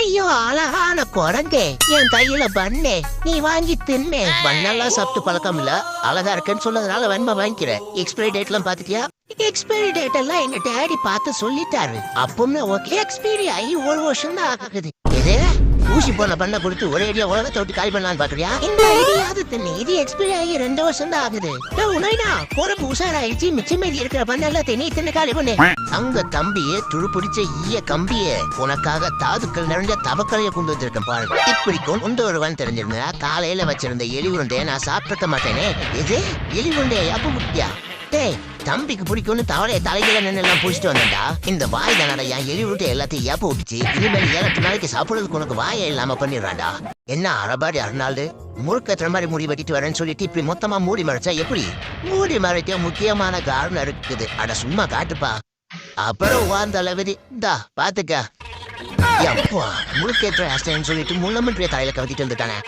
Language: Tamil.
ஐயோ அழகான குரங்கே. என் கையில பண்ணே. நீ வாங்கி தின்னே. பண்ணெல்லாம் சாப்பிட்டு பழக்கம் இல்ல. அழகா இருக்குன்னு சொன்னதுனால வெண்மை வாங்கிக்கிறேன். எக்ஸ்பைரி டேட் எல்லாம் பாத்துட்டியா? எக்ஸ்பைரி டேட் எல்லாம் எங்க டேடி பார்த்து சொல்லிட்டாரு. அப்பவுமே ஓகே எக்ஸ்பைரி ஆகி ஒரு வருஷம் தான் ஆகுது. ஊசி போன பண்ண கொடுத்து ஒரே ஐடியா உலகத்தை விட்டு காலி பண்ணலான்னு பாக்குறியா? இந்த ஐடியாவது தின்னு இது எக்ஸ்பைரி ஆகி ரெண்டு வருஷம் தான் ஆகுது உனைனா போறப்ப உஷாராயிடுச்சு மிச்சம் மீதி இருக்கிற பண்ணெல்லாம் தின்னி தின்னு காலி பண்ணு. அங்க தம்பியே துரு பிடிச்ச ஈய கம்பியே உனக்காக தாதுக்கள் நிறைஞ்ச தவக்கலைய கொண்டு வந்திருக்கேன் பாருங்க இப்படி கொண்டு வருவான்னு தெரிஞ்சிருந்தா காலையில வச்சிருந்த எலி உருண்டையை நான் சாப்பிட்டுக்க மாட்டேனே. இது எலி உருண்டையை அப்ப முட்டியா? டேய் தம்பிக்கு பிடிக்கும்னு தவறைய தலையில நின்னெல்லாம் எல்லாம் புடிச்சிட்டு வந்தேன்டா. இந்த வாய் தானடா என் எலி எல்லாத்தையும் ஏப்ப விட்டுச்சு இனிமேல் ஏழு நாளைக்கு சாப்பிடுறதுக்கு உனக்கு வாயை இல்லாம பண்ணிடுறான்டா. என்ன அறபாடி அறுநாள் முறுக்கத்துற மாதிரி முடி வெட்டிட்டு வரேன்னு சொல்லிட்டு இப்படி மொத்தமா மூடி மறைச்சா எப்படி? மூடி மறைக்க முக்கியமான காரணம் இருக்குது. அட சும்மா காட்டுப்பா. அப்புறம் வாழ்ந்த அளவதி இந்தா பாத்துக்க. எப்பா முழுக்கேற்ற ஆஸ்டேன்னு சொல்லிட்டு முள்ளமன்றிய தலையில கவித்திட்டு வந்துட்டானே.